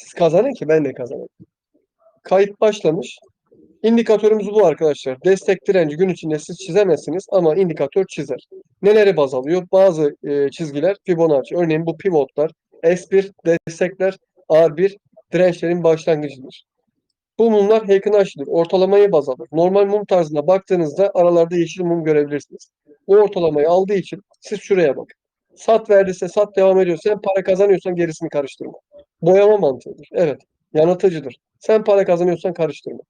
Siz kazanın ki ben de kazanayım. Kayıt başlamış. İndikatörümüz bu arkadaşlar. Destek direnci gün içinde siz çizemezsiniz ama indikatör çizer. Neleri baz alıyor? Bazı e, çizgiler Fibonacci. Örneğin bu pivotlar, S1 destekler, R1 dirençlerin başlangıcıdır. Bu mumlar Heikinashi'dir. Ortalamayı baz alır. Normal mum tarzına baktığınızda aralarda yeşil mum görebilirsiniz. Bu ortalamayı aldığı için siz şuraya bakın. Sat verdiyse sat devam ediyor. Sen para kazanıyorsan gerisini karıştırma. Boyama mantığıdır. Evet. Yanıltıcıdır. Sen para kazanıyorsan karıştırma.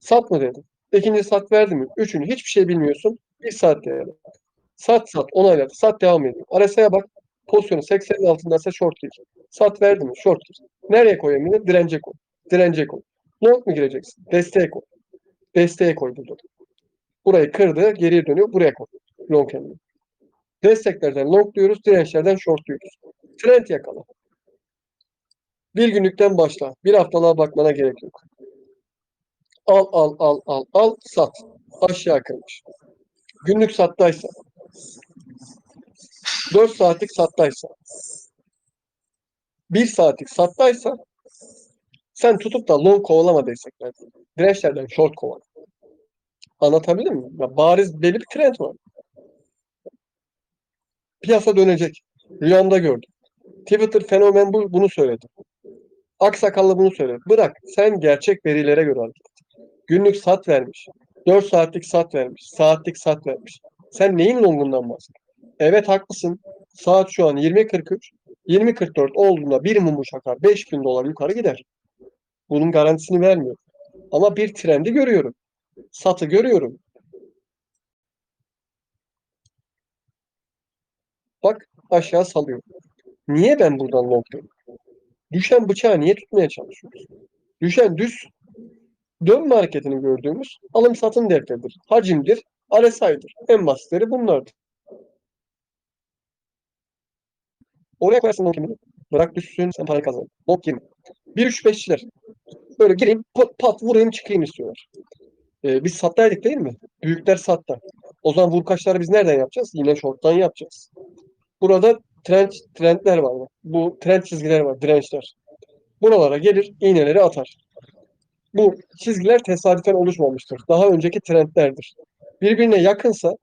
Sat mı dedi. İkinci sat verdi mi? Üçüncü hiçbir şey bilmiyorsun. Bir saat değerli. Sat sat onayladı. Sat devam ediyor. RSI'ye bak. Pozisyonu 80'in altındaysa short gir. Sat verdi mi? Short gir. Nereye koy emrini? Dirence koy. Dirence koy. Long mu gireceksin? Desteğe koy. Desteğe koy burada. Burayı kırdı. Geriye dönüyor. Buraya koy. Long emrini. Desteklerden long diyoruz. Dirençlerden short diyoruz. Trend yakala. Bir günlükten başla. Bir haftalığa bakmana gerek yok. Al al al al al sat. Aşağı kırmış. Günlük sattaysa 4 saatlik sattaysa 1 saatlik sattaysa sen tutup da long kovalama desteklerden. Dirençlerden short kovala. Anlatabildim mi? Ya bariz belli bir trend var. Piyasa dönecek. Rüyamda gördüm. Twitter fenomen bu, bunu söyledi. Aksakallı bunu söyledi. Bırak sen gerçek verilere göre hareket et. Günlük sat vermiş. 4 saatlik sat vermiş. Saatlik sat vermiş. Sen neyin longundan bahsediyorsun? Evet haklısın. Saat şu an 20.43. 20.44 olduğunda bir mumu çakar 5000 dolar yukarı gider. Bunun garantisini vermiyor. Ama bir trendi görüyorum. Satı görüyorum. Bak aşağı salıyor. Niye ben buradan long'dayım? Düşen bıçağı niye tutmaya çalışıyoruz? Düşen düz dönme hareketini gördüğümüz alım satım defteridir. Hacimdir, RSI'dir. En basitleri bunlardır. Oraya koyarsın long kimini. Bırak düşsün sen para kazan. Long kimi. 1-3-5'çiler. Böyle gireyim pat, pat vurayım çıkayım istiyorlar. Ee, biz sattaydık değil mi? Büyükler sattı. O zaman vurkaçları biz nereden yapacağız? Yine short'tan yapacağız. Burada trend, trendler var. Bu trend çizgileri var. Dirençler. Buralara gelir iğneleri atar. Bu çizgiler tesadüfen oluşmamıştır. Daha önceki trendlerdir. Birbirine yakınsa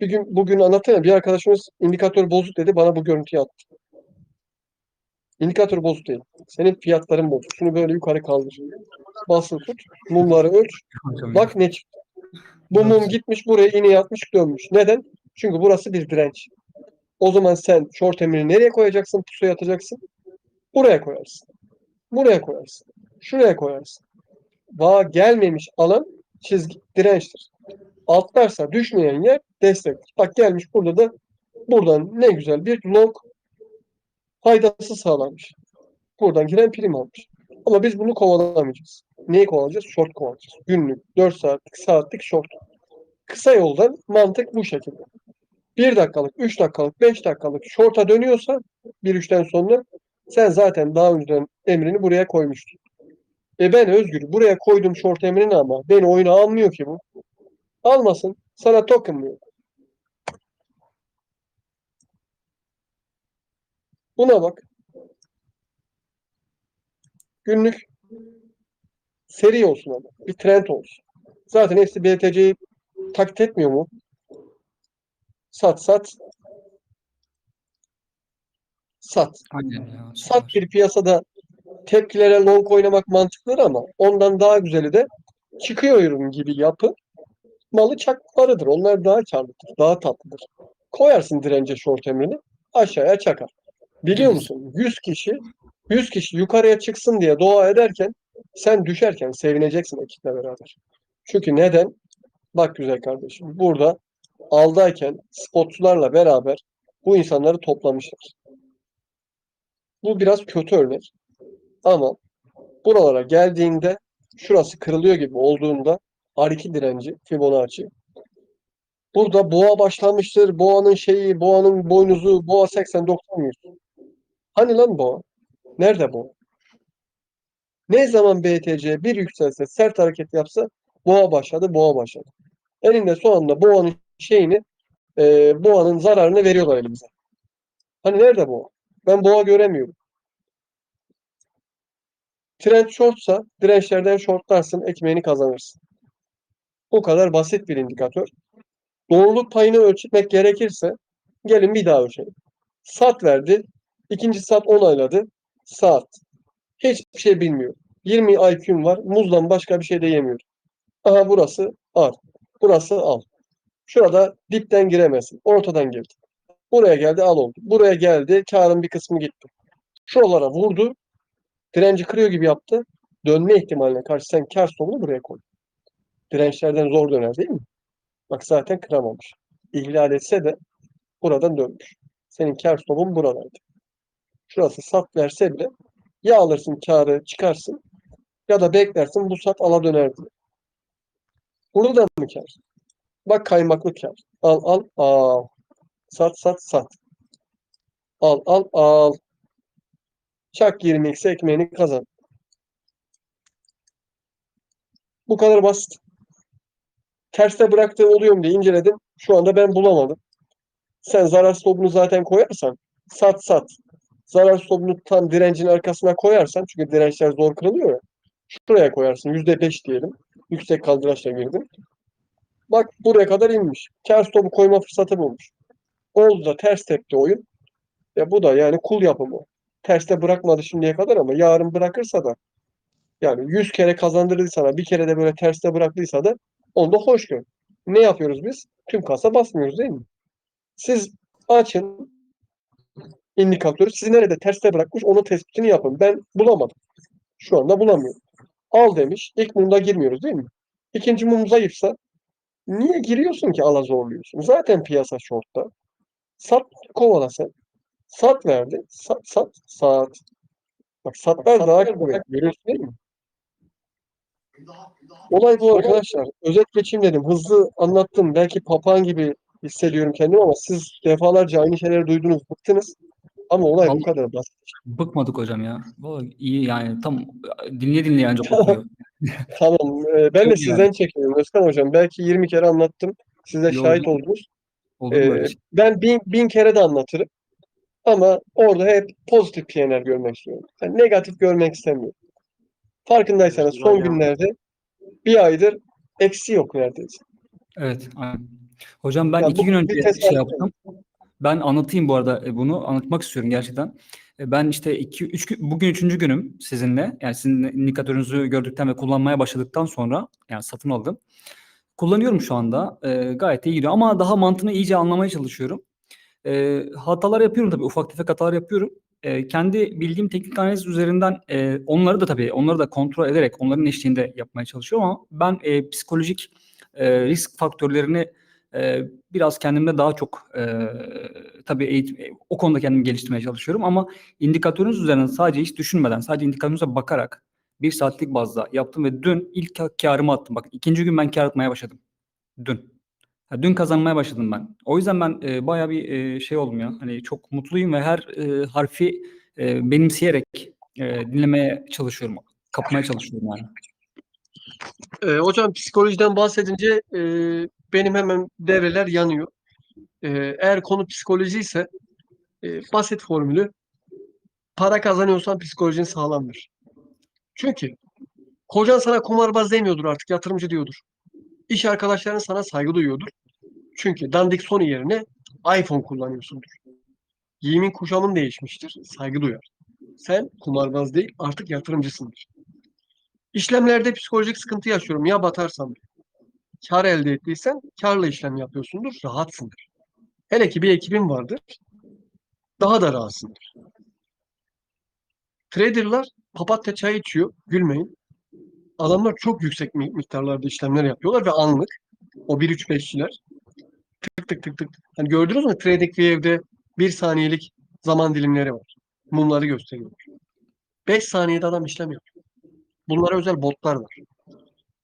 bir gün bugün anlattım bir arkadaşımız indikatör bozuk dedi bana bu görüntüyü attı. İndikatör bozuk değil. Senin fiyatların bozuk. Şunu böyle yukarı kaldır. Basılı tut. Mumları ölç. Bak ne çıktı. Bu mum gitmiş buraya iğne yatmış dönmüş. Neden? Çünkü burası bir direnç. O zaman sen short emrini nereye koyacaksın? Pusuya atacaksın. Buraya koyarsın. Buraya koyarsın. Şuraya koyarsın. Bağ gelmemiş alan çizgi dirençtir. Altlarsa düşmeyen yer destektir. Bak gelmiş burada da buradan ne güzel bir long faydası sağlanmış. Buradan giren prim almış. Ama biz bunu kovalamayacağız. Neyi kovalayacağız? Short kovalayacağız. Günlük, 4 saatlik, saatlik short. Kısa yoldan mantık bu şekilde. 1 dakikalık, 3 dakikalık, 5 dakikalık short'a dönüyorsa 1-3'ten sonra sen zaten daha önceden emrini buraya koymuştun. E ben Özgür buraya koydum short emrini ama beni oyuna almıyor ki bu. Almasın. Sana token diyor. Buna bak. Günlük seri olsun ama. Bir trend olsun. Zaten hepsi BTC'yi taklit etmiyor mu? Sat sat. Sat. Aynen ya. Sat bir piyasada tepkilere long oynamak mantıklıdır ama ondan daha güzeli de çıkıyor ürün gibi yapı malı çakmalarıdır. Onlar daha karlıdır, daha tatlıdır. Koyarsın dirence short emrini aşağıya çakar. Biliyor musun? 100 kişi 100 kişi yukarıya çıksın diye dua ederken sen düşerken sevineceksin ekiple beraber. Çünkü neden? Bak güzel kardeşim. Burada aldayken spotçularla beraber bu insanları toplamışlar. Bu biraz kötü örnek. Ama buralara geldiğinde şurası kırılıyor gibi olduğunda R2 direnci Fibonacci. Burada boğa başlamıştır. Boğanın şeyi, boğanın boynuzu, boğa 80-90 100. Hani lan boğa? Nerede boğa? Ne zaman BTC bir yükselse, sert hareket yapsa boğa başladı, boğa başladı. Elinde sonunda boğanın şeyini, e, boğanın zararını veriyorlar elimize. Hani nerede boğa? Ben boğa göremiyorum. Trend shortsa dirençlerden shortlarsın, ekmeğini kazanırsın. Bu kadar basit bir indikatör. Doğruluk payını ölçmek gerekirse gelin bir daha ölçelim. Sat verdi. ikinci sat onayladı. Saat. Hiçbir şey bilmiyor. 20 IQ'm var. Muzdan başka bir şey de yemiyor. Aha burası ar. Burası al. Şurada dipten giremezsin. Ortadan girdi. Buraya geldi al oldu. Buraya geldi. Karın bir kısmı gitti. Şuralara vurdu. Direnci kırıyor gibi yaptı. Dönme ihtimaline karşı sen kar stopunu buraya koy. Dirençlerden zor döner değil mi? Bak zaten kıramamış. İhlal etse de buradan dönmüş. Senin kar stopun buradaydı. Şurası sat verse bile ya alırsın karı çıkarsın ya da beklersin bu sat ala döner diye. Burada da mı kar? Bak kaymaklı kar. Al al al. Sat sat sat. Al al al. Çak 20x ekmeğini kazan. Bu kadar basit. Terste bıraktığı oluyor mu diye inceledim. Şu anda ben bulamadım. Sen zarar stopunu zaten koyarsan sat sat. Zarar stopunu tam direncin arkasına koyarsan çünkü dirençler zor kırılıyor ya. Şuraya koyarsın. %5 diyelim. Yüksek kaldıraçla girdim. Bak buraya kadar inmiş. Kar stopu koyma fırsatı bulmuş. Oldu da ters tepti oyun. Ya bu da yani kul yapımı. Terste bırakmadı şimdiye kadar ama yarın bırakırsa da yani 100 kere kazandırdıysa da bir kere de böyle terste bıraktıysa da onu da hoş gör. Ne yapıyoruz biz? Tüm kasa basmıyoruz değil mi? Siz açın indikatörü. Sizi nerede terste bırakmış onun tespitini yapın. Ben bulamadım. Şu anda bulamıyorum. Al demiş. İlk mumda girmiyoruz değil mi? İkinci mum zayıfsa niye giriyorsun ki ala zorluyorsun? Zaten piyasa shortta. Sat kovala sen. Sat verdi. Sat sat saat. Bak satlar daha kuvvetli. Görüyorsun değil mi? Olay bu arkadaşlar. Özet geçeyim dedim. Hızlı anlattım. Belki papağan gibi hissediyorum kendimi ama siz defalarca aynı şeyleri duydunuz, bıktınız. Ama olay bu Vallahi- kadar basit. Bıkmadık hocam ya. Vallahi iyi yani tam dinleye dinleye ancak okuyor. Tamam. e, ben de Çok sizden çekiniyorum Özkan Hocam. Belki 20 kere anlattım. Siz de Yo, şahit oldunuz. Olur mu Ee, öyle şey? ben bin, bin kere de anlatırım. Ama orada hep pozitif PNL görmek istiyorum. Yani negatif görmek istemiyorum. Farkındaysanız son günlerde bir aydır eksi yok neredeyse. Evet. Aynen. Hocam ben Ya iki bu gün bir önce tesadüf şey yaptım. Ben anlatayım bu arada e, bunu. Anlatmak istiyorum gerçekten. E, Ben işte iki, üç, gün- bugün üçüncü günüm sizinle. Yani sizin indikatörünüzü gördükten ve kullanmaya başladıktan sonra yani satın aldım. Kullanıyorum şu anda. E, gayet iyi gidiyor ama daha mantığını iyice anlamaya çalışıyorum. E, hatalar yapıyorum tabii. Ufak tefek hatalar yapıyorum. E, kendi bildiğim teknik analiz üzerinden e, onları da tabii onları da kontrol ederek onların eşliğinde yapmaya çalışıyorum ama ben e, psikolojik e, risk faktörlerini e, biraz kendimde daha çok e, tabii eğitim, e, o konuda kendimi geliştirmeye çalışıyorum ama indikatörünüz üzerinden sadece hiç düşünmeden sadece indikatörünüze bakarak bir saatlik bazda yaptım ve dün ilk ka- karımı attım. Bak ikinci gün ben kar atmaya başladım. Dün. Ha, dün kazanmaya başladım ben. O yüzden ben e, bayağı bir e, şey oldum ya. Hani çok mutluyum ve her e, harfi e, benimseyerek e, dinlemeye çalışıyorum. Kapmaya çalışıyorum yani. Ee, hocam psikolojiden bahsedince e, benim hemen devreler yanıyor. Ee, eğer konu psikoloji ise e, basit formülü para kazanıyorsan psikolojin sağlamdır. Çünkü kocan sana kumarbaz demiyordur artık yatırımcı diyordur. İş arkadaşların sana saygı duyuyordur. Çünkü dandik Sony yerine iPhone kullanıyorsundur. Giyimin kuşamın değişmiştir. Saygı duyar. Sen kumarbaz değil artık yatırımcısındır. İşlemlerde psikolojik sıkıntı yaşıyorum. Ya batarsam? Kar elde ettiysen karla işlem yapıyorsundur. Rahatsındır. Hele ki bir ekibin vardır. Daha da rahatsındır. Traderlar papatya çay içiyor. Gülmeyin. Adamlar çok yüksek mi- miktarlarda işlemler yapıyorlar ve anlık. O 1-3-5'çiler. Tık tık tık tık. Hani gördünüz mü Trading View'de bir saniyelik zaman dilimleri var. Mumları gösteriyor. 5 saniyede adam işlem yapıyor. Bunlara özel botlar var.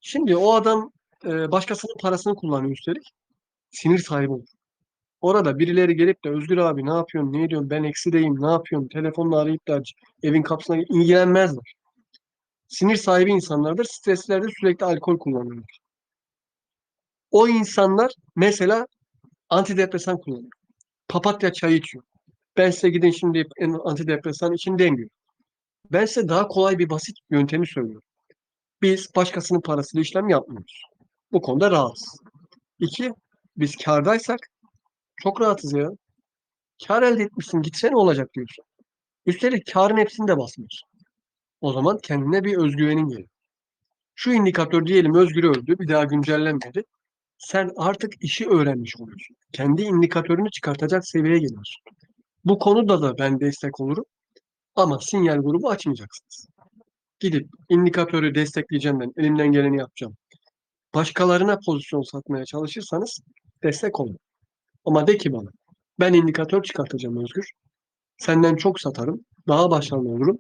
Şimdi o adam e, başkasının parasını kullanıyor üstelik. Sinir sahibi olur. Orada birileri gelip de Özgür abi ne yapıyorsun, ne ediyorsun, ben eksideyim, ne yapıyorsun, telefonla arayıp da evin kapısına ilgilenmezler. Sinir sahibi insanlardır. Streslerde sürekli alkol kullanırlar. O insanlar mesela antidepresan kullanıyor. Papatya çayı içiyor. Ben size gidin şimdi antidepresan için demiyor. Ben size daha kolay bir basit yöntemi söylüyorum. Biz başkasının parasıyla işlem yapmıyoruz. Bu konuda rahatız. İki, biz kârdaysak çok rahatız ya. Kâr elde etmişsin, gitse ne olacak diyorsun. Üstelik kârın hepsini de basmıyorsun. O zaman kendine bir özgüvenin geliyor. Şu indikatör diyelim Özgür öldü, bir daha güncellenmedi. Sen artık işi öğrenmiş oluyorsun. Kendi indikatörünü çıkartacak seviyeye geliyorsun. Bu konuda da ben destek olurum. Ama sinyal grubu açmayacaksınız. Gidip indikatörü destekleyeceğim ben, elimden geleni yapacağım. Başkalarına pozisyon satmaya çalışırsanız destek olun. Ama de ki bana, ben indikatör çıkartacağım Özgür. Senden çok satarım, daha başarılı olurum.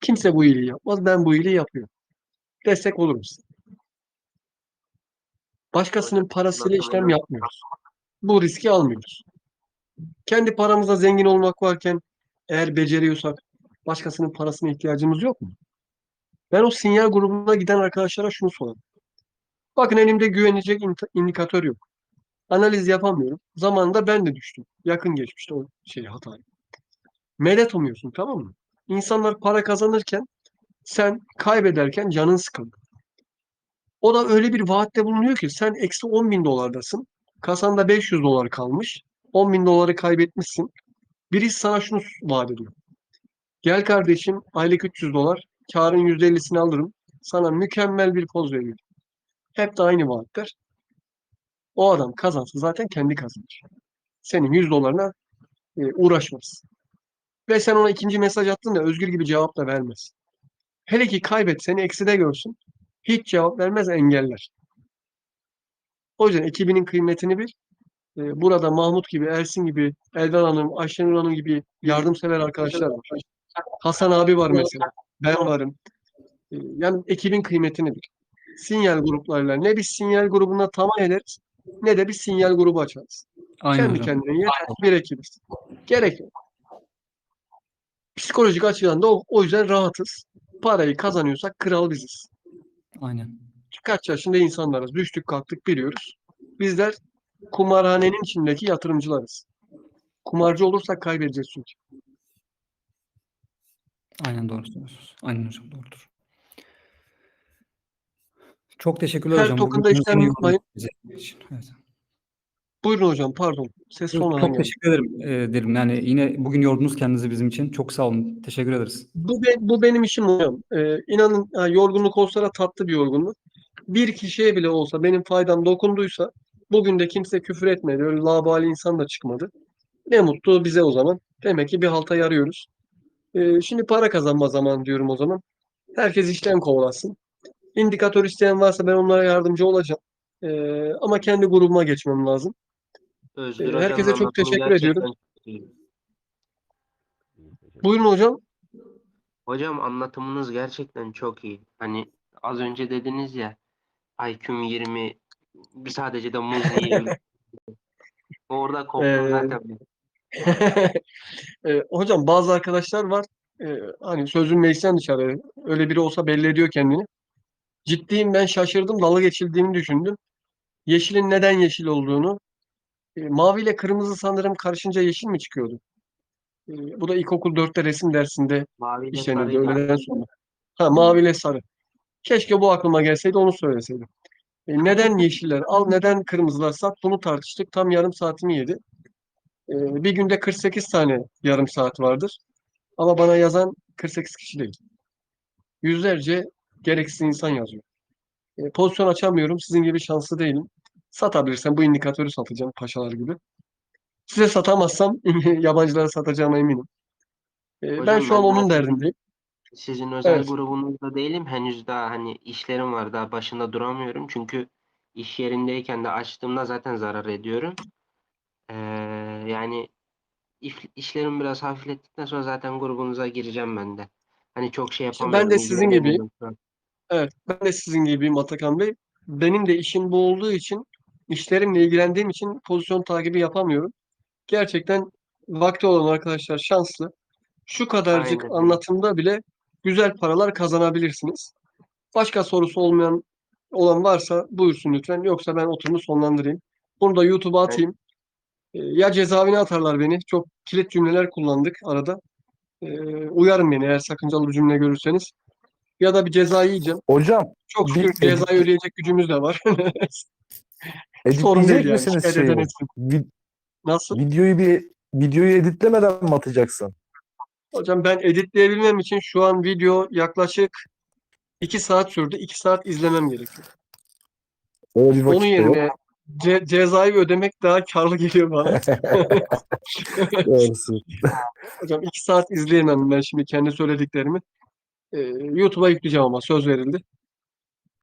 Kimse bu iyiliği yapmaz, ben bu iyiliği yapıyorum. Destek olurum size. Başkasının parasıyla işlem yapmıyoruz. Bu riski almıyoruz. Kendi paramızla zengin olmak varken eğer beceriyorsak başkasının parasına ihtiyacımız yok mu? Ben o sinyal grubuna giden arkadaşlara şunu sorarım. Bakın elimde güvenilecek int- indikatör yok. Analiz yapamıyorum. Zamanında ben de düştüm. Yakın geçmişte o şeyi hatayı. Medet umuyorsun tamam mı? İnsanlar para kazanırken sen kaybederken canın sıkıldı. O da öyle bir vaatte bulunuyor ki sen eksi 10 bin dolardasın. Kasanda 500 dolar kalmış. 10 bin doları kaybetmişsin. Birisi sana şunu vaat ediyor. Gel kardeşim aylık 300 dolar. Karın %50'sini alırım. Sana mükemmel bir poz veriyorum. Hep de aynı vaatler. O adam kazansa zaten kendi kazanır. Senin 100 dolarına e, uğraşmaz. Ve sen ona ikinci mesaj attığında özgür gibi cevap da vermez. Hele ki kaybet seni ekside görsün. Hiç cevap vermez engeller. O yüzden ekibinin kıymetini bil. E, burada Mahmut gibi, Ersin gibi, Elvan Hanım, Ayşenur Hanım gibi yardımsever arkadaşlar var. Hasan abi var mesela. Ben varım. E, yani ekibin kıymetini bil. Sinyal gruplarıyla ne bir sinyal grubuna tamah ederiz ne de bir sinyal grubu açarız. Aynen Kendi hocam. kendine yeter bir ekibiz. Gerek yok. Psikolojik açıdan da o, o yüzden rahatız. Parayı kazanıyorsak kral biziz. Aynen. Kaç yaşında insanlarız. Düştük kalktık biliyoruz. Bizler kumarhanenin içindeki yatırımcılarız. Kumarcı olursak kaybedeceğiz çünkü. Aynen doğru söylüyorsunuz. Aynen hocam doğrudur. Çok teşekkürler Her hocam. Bugün token'da bunu işlem yapmayın. Evet. Buyurun hocam pardon. Ses Çok, sonradan çok geldi. teşekkür ederim e, derim. Yani yine bugün yordunuz kendinizi bizim için. Çok sağ olun. Teşekkür ederiz. Bu, be- bu benim işim hocam. Ee, inanın ha, yorgunluk olsa da tatlı bir yorgunluk. Bir kişiye bile olsa benim faydam dokunduysa bugün de kimse küfür etmedi. Öyle labali insan da çıkmadı. Ne mutlu bize o zaman. Demek ki bir halta yarıyoruz. Ee, şimdi para kazanma zamanı diyorum o zaman. Herkes işlem kovalasın. İndikatör isteyen varsa ben onlara yardımcı olacağım. Ee, ama kendi grubuma geçmem lazım. Özgür Ee, herkese çok teşekkür ediyorum. Buyurun hocam. Hocam anlatımınız gerçekten çok iyi. Hani az önce dediniz ya IQ'm 20 bir sadece de muz yiyeyim. Orada koptum Ee, zaten. Ee, hocam bazı arkadaşlar var. Ee, hani sözün meclisten dışarı. Öyle biri olsa belli ediyor kendini. Ciddiyim ben şaşırdım. Dalga geçildiğini düşündüm. Yeşilin neden yeşil olduğunu. E, mavi ile kırmızı sanırım karışınca yeşil mi çıkıyordu? E, bu da ilkokul 4'te resim dersinde Mavi sarıyla. öğleden sonra. Ha mavi ile sarı. Keşke bu aklıma gelseydi onu söyleseydim. E, neden yeşiller al, neden kırmızılar sat? Bunu tartıştık. Tam yarım saatimi yedi. E, bir günde 48 tane yarım saat vardır. Ama bana yazan 48 kişi değil. Yüzlerce gereksiz insan yazıyor. E, pozisyon açamıyorum. Sizin gibi şanslı değilim. Satabilirsem bu indikatörü satacağım paşalar gibi. Size satamazsam yabancılara satacağıma eminim. E, ben şu an ben onun derdindeyim. Sizin özel Evet. grubunuzda değilim. Henüz daha hani işlerim var. Daha başında duramıyorum. Çünkü iş yerindeyken de açtığımda zaten zarar ediyorum. Ee, yani işlerimi biraz hafiflettikten sonra zaten grubunuza gireceğim ben de. Hani çok şey İşte ben yapamıyorum. de sizin gibi-. Evet, ben de sizin gibiyim Atakan Bey. Benim de işim bu olduğu için, işlerimle ilgilendiğim için pozisyon takibi yapamıyorum. Gerçekten vakti olan arkadaşlar şanslı. Şu kadarcık Aynen. anlatımda bile güzel paralar kazanabilirsiniz. Başka sorusu olmayan olan varsa buyursun lütfen. Yoksa ben oturumu sonlandırayım. Bunu da YouTube'a atayım. Ee, Ya cezaevine atarlar beni. Çok kilit cümleler kullandık arada. Ee, uyarın beni eğer sakıncalı bir cümle görürseniz. Ya da bir ceza yiyeceğim. Hocam Çok Bir şükür edit- cezayı ödeyecek gücümüz de var. Sorun değil yani. misiniz Şikayet şeyi? Vi- Nasıl? videoyu bir videoyu editlemeden mi atacaksın? Hocam ben editleyebilmem için şu an video yaklaşık 2 saat sürdü. 2 saat izlemem gerekiyor. Öyle bir Onun de yok. yerine ce- cezayı ödemek daha karlı geliyor bana. Doğrusu. Hocam 2 saat izleyemem ben şimdi kendi söylediklerimi. Ee, YouTube'a yükleyeceğim ama söz verildi.